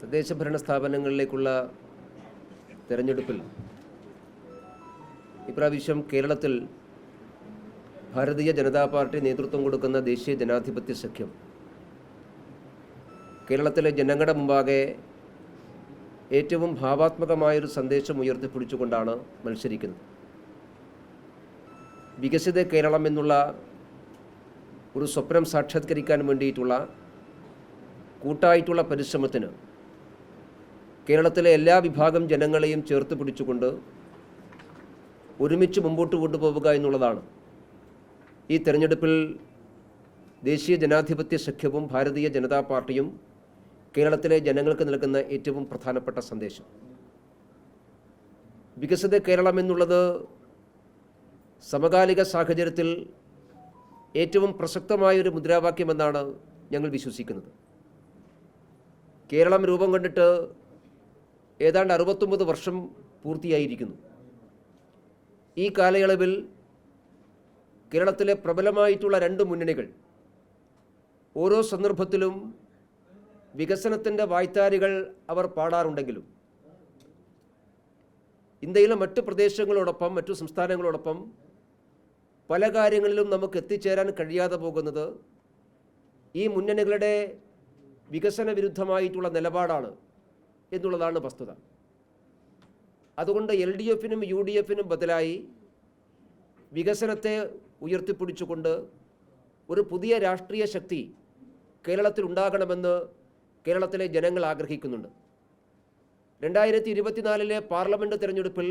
തദ്ദേശ ഭരണ സ്ഥാപനങ്ങളിലേക്കുള്ള തിരഞ്ഞെടുപ്പിൽ ഇപ്രാവശ്യം കേരളത്തിൽ ഭാരതീയ ജനതാ പാർട്ടി നേതൃത്വം കൊടുക്കുന്ന ദേശീയ ജനാധിപത്യ സഖ്യം. കേരളത്തിലെ ജനങ്ങളുടെ മുമ്പാകെ ഏറ്റവും ഭാവാത്മകമായൊരു സന്ദേശം ഉയർത്തിപ്പിടിച്ചുകൊണ്ടാണ് മത്സരിക്കുന്നത്. വികസിത കേരളം എന്നുള്ള ഒരു സ്വപ്നം സാക്ഷാത്കരിക്കാൻ വേണ്ടിയിട്ടുള്ള കൂട്ടായിട്ടുള്ള പരിശ്രമത്തിന് കേരളത്തിലെ എല്ലാ വിഭാഗം ജനങ്ങളെയും ചേർത്ത് പിടിച്ചുകൊണ്ട് ഒരുമിച്ച് മുമ്പോട്ട് കൊണ്ടുപോവുക എന്നുള്ളതാണ്. ഈ തെരഞ്ഞെടുപ്പിൽ ദേശീയ ജനാധിപത്യ സഖ്യവും ഭാരതീയ ജനതാ പാർട്ടിയും കേരളത്തിലെ ജനങ്ങൾക്ക് നൽകുന്ന ഏറ്റവും പ്രധാനപ്പെട്ട സന്ദേശം. വികസിത കേരളം എന്നുള്ളത് സമകാലിക സാഹചര്യത്തിൽ ഏറ്റവും പ്രസക്തമായൊരു മുദ്രാവാക്യമെന്നാണ് ഞങ്ങൾ വിശ്വസിക്കുന്നത്. കേരളം രൂപം കണ്ടിട്ട് ഏതാണ്ട് അറുപത്തൊമ്പത് വർഷം പൂർത്തിയായിരിക്കുന്നു. ഈ കാലയളവിൽ കേരളത്തിലെ പ്രബലമായിട്ടുള്ള രണ്ട് മുന്നണികൾ ഓരോ സന്ദർഭത്തിലും വികസനത്തിന്റെ വായ്ത്താരികൾ അവർ പാടാറുണ്ടെങ്കിലും ഇന്ത്യയിലെ മറ്റു പ്രദേശങ്ങളോടൊപ്പം മറ്റു സംസ്ഥാനങ്ങളോടൊപ്പം പല കാര്യങ്ങളിലും നമുക്ക് എത്തിച്ചേരാൻ കഴിയാതെ പോകുന്നത് ഈ മുന്നണികളുടെ വികസന വിരുദ്ധമായിട്ടുള്ള നിലപാടാണ് എന്നുള്ളതാണ് വസ്തുത. അതുകൊണ്ട് എൽ ഡി എഫിനും യു ഡി എഫിനും ബദലായി വികസനത്തെ ഉയർത്തിപ്പിടിച്ചുകൊണ്ട് ഒരു പുതിയ രാഷ്ട്രീയ ശക്തി കേരളത്തിൽ ഉണ്ടാകണമെന്ന് കേരളത്തിലെ ജനങ്ങൾ ആഗ്രഹിക്കുന്നുണ്ട്. രണ്ടായിരത്തി ഇരുപത്തിനാലിലെ പാർലമെന്റ് തിരഞ്ഞെടുപ്പിൽ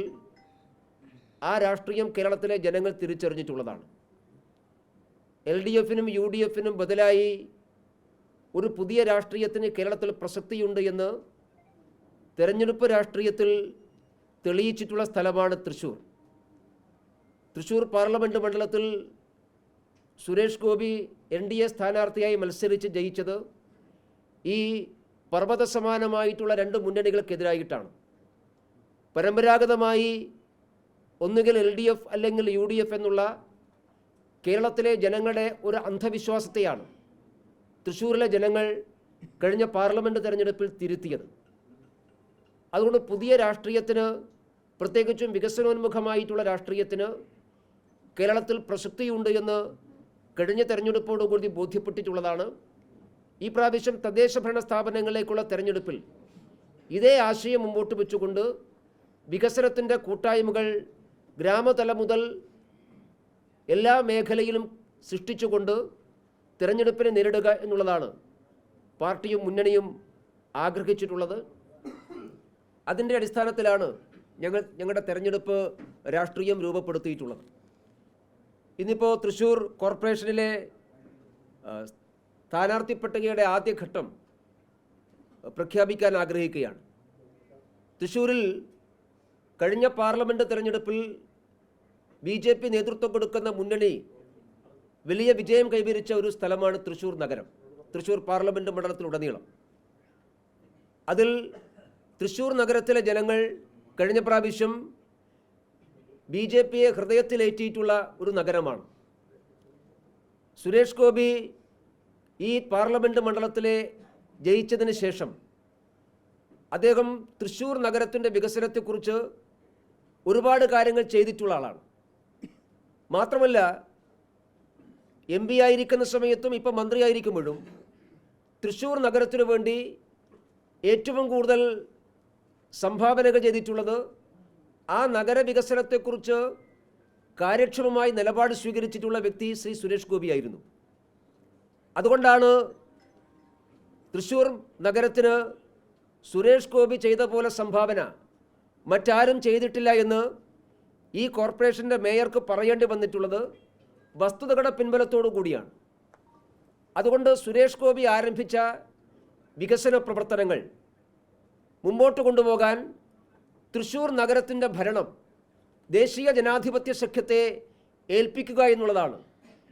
ആ രാഷ്ട്രീയം കേരളത്തിലെ ജനങ്ങൾ തിരിച്ചറിഞ്ഞിട്ടുള്ളതാണ്. എൽ ഡി എഫിനും യു ഡി എഫിനും ബദലായി ഒരു പുതിയ രാഷ്ട്രീയത്തിന് കേരളത്തിൽ പ്രസക്തിയുണ്ട് എന്ന് തെരഞ്ഞെടുപ്പ് രാഷ്ട്രീയത്തിൽ തെളിയിച്ചിട്ടുള്ള സ്ഥലമാണ് തൃശ്ശൂർ തൃശ്ശൂർ പാർലമെന്റ് മണ്ഡലത്തിൽ Suresh Gopi N D A സ്ഥാനാർത്ഥിയായി മത്സരിച്ച് ജയിച്ചത് ഈ പർവത സമാനമായിട്ടുള്ള രണ്ട് മുന്നണികൾക്കെതിരായിട്ടാണ്. പരമ്പരാഗതമായി ഒന്നുകിൽ എൽ ഡി എഫ് അല്ലെങ്കിൽ യു ഡി എഫ് എന്നുള്ള കേരളത്തിലെ ജനങ്ങളുടെ ഒരു അന്ധവിശ്വാസത്തെയാണ് തൃശ്ശൂരിലെ ജനങ്ങൾ കഴിഞ്ഞ പാർലമെന്റ് തെരഞ്ഞെടുപ്പിൽ തിരുത്തിയത്. അതുകൊണ്ട് പുതിയ രാഷ്ട്രീയത്തിന് പ്രത്യേകിച്ചും വികസനോന്മുഖമായിട്ടുള്ള രാഷ്ട്രീയത്തിന് കേരളത്തിൽ പ്രസക്തിയുണ്ട് എന്ന് കഴിഞ്ഞ തെരഞ്ഞെടുപ്പോടുകൂടി ബോധ്യപ്പെട്ടിട്ടുള്ളതാണ്. ഈ പ്രാവശ്യം തദ്ദേശ ഭരണ സ്ഥാപനങ്ങളിലേക്കുള്ള തെരഞ്ഞെടുപ്പിൽ ഇതേ ആശയം മുമ്പോട്ട് വെച്ചുകൊണ്ട് വികസനത്തിന്റെ കൂട്ടായ്മകൾ ഗ്രാമതല മുതൽ എല്ലാ മേഖലയിലും സൃഷ്ടിച്ചുകൊണ്ട് തിരഞ്ഞെടുപ്പിനെ നേരിടുക എന്നുള്ളതാണ് പാർട്ടിയും മുന്നണിയും ആഗ്രഹിച്ചിട്ടുള്ളത്. അതിന്റെ അടിസ്ഥാനത്തിലാണ് ഞങ്ങൾ ഞങ്ങളുടെ തെരഞ്ഞെടുപ്പ് രാഷ്ട്രീയം രൂപപ്പെടുത്തിയിട്ടുള്ളത്. ഇന്നിപ്പോൾ തൃശ്ശൂർ കോർപ്പറേഷനിലെ സ്ഥാനാർത്ഥി പട്ടികയുടെ ആദ്യഘട്ടം പ്രഖ്യാപിക്കാൻ ആഗ്രഹിക്കുകയാണ്. തൃശ്ശൂരിൽ കഴിഞ്ഞ പാർലമെന്റ് തെരഞ്ഞെടുപ്പിൽ ബി ജെ പി നേതൃത്വം കൊടുക്കുന്ന മുന്നണി വലിയ വിജയം കൈവരിച്ച ഒരു സ്ഥലമാണ് തൃശ്ശൂർ നഗരം തൃശ്ശൂർ പാർലമെന്റ് മണ്ഡലത്തിലുടനീളം. അതിൽ തൃശ്ശൂർ നഗരത്തിലെ ജനങ്ങൾ കഴിഞ്ഞ പ്രാവശ്യം ബി ജെ പിയെ ഹൃദയത്തിലേറ്റിയിട്ടുള്ള ഒരു നഗരമാണ്. സുരേഷ് ഗോപി ഈ പാർലമെന്റ് മണ്ഡലത്തിലെ ജയിച്ചതിന് ശേഷം അദ്ദേഹം തൃശ്ശൂർ നഗരത്തിന്റെ വികസനത്തെക്കുറിച്ച് ഒരുപാട് കാര്യങ്ങൾ ചെയ്തിട്ടുള്ള ആളാണ്. മാത്രമല്ല എം പി ആയിരിക്കുന്ന സമയത്തും ഇപ്പം മന്ത്രിയായിരിക്കുമ്പോഴും തൃശ്ശൂർ നഗരത്തിനു വേണ്ടി ഏറ്റവും കൂടുതൽ സംഭാവനകൾ ചെയ്തിട്ടുള്ളത് ആ നഗര വികസനത്തെക്കുറിച്ച് കാര്യക്ഷമമായി നിലപാട് സ്വീകരിച്ചിട്ടുള്ള വ്യക്തി ശ്രീ സുരേഷ് ഗോപിയായിരുന്നു അതുകൊണ്ടാണ് തൃശ്ശൂർ നഗരത്തിന് സുരേഷ് ഗോപി ചെയ്ത പോലെ സംഭാവന മറ്റാരും ചെയ്തിട്ടില്ല എന്ന് ഈ കോർപ്പറേഷന്റെ മേയർക്ക് പറയേണ്ടി വന്നിട്ടുള്ളത് വസ്തുതകളുടെ പിൻബലത്തോടു കൂടിയാണ്. അതുകൊണ്ട് സുരേഷ് ഗോപി ആരംഭിച്ച വികസന പ്രവർത്തനങ്ങൾ മുമ്പോട്ട് കൊണ്ടുപോകാൻ തൃശ്ശൂർ നഗരത്തിന്റെ ഭരണം ദേശീയ ജനാധിപത്യ സഖ്യത്തെ ഏൽപ്പിക്കുക എന്നുള്ളതാണ്.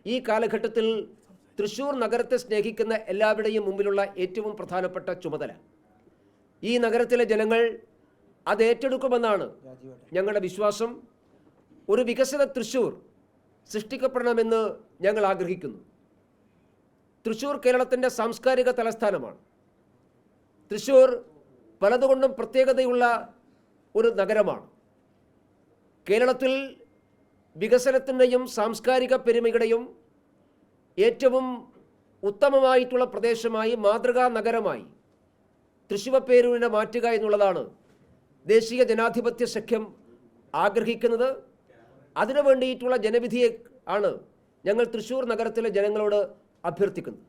ഈ കാലഘട്ടത്തിൽ തൃശ്ശൂർ നഗരത്തെ സ്നേഹിക്കുന്ന എല്ലാവരുടെയും മുമ്പിലുള്ള ഏറ്റവും പ്രധാനപ്പെട്ട ചുമതല. ഈ നഗരത്തിലെ ജനങ്ങൾ അത് ഏറ്റെടുക്കുമെന്നാണ് ഞങ്ങളുടെ വിശ്വാസം. ഒരു വികസിത തൃശ്ശൂർ സൃഷ്ടിക്കപ്പെടണമെന്ന് ഞങ്ങൾ ആഗ്രഹിക്കുന്നു. തൃശ്ശൂർ കേരളത്തിന്റെ സാംസ്കാരിക തലസ്ഥാനമാണ്. തൃശ്ശൂർ പലതുകൊണ്ടും പ്രത്യേകതയുള്ള ഒരു നഗരമാണ്. കേരളത്തിൽ വികസനത്തിന്റെയും സാംസ്കാരിക പെരുമയുടെയും ഏറ്റവും ഉത്തമമായിട്ടുള്ള പ്രദേശമായി മാതൃകാ നഗരമായി തൃശിവപ്പേരൂരിനെ മാറ്റുക എന്നുള്ളതാണ് ദേശീയ ജനാധിപത്യ സഖ്യം ആഗ്രഹിക്കുന്നത്. അതിനു വേണ്ടിയിട്ടുള്ള ജനവിധിയെ ആണ് ഞങ്ങൾ തൃശ്ശൂർ നഗരത്തിലെ ജനങ്ങളോട് അഭ്യർത്ഥിക്കുന്നത്.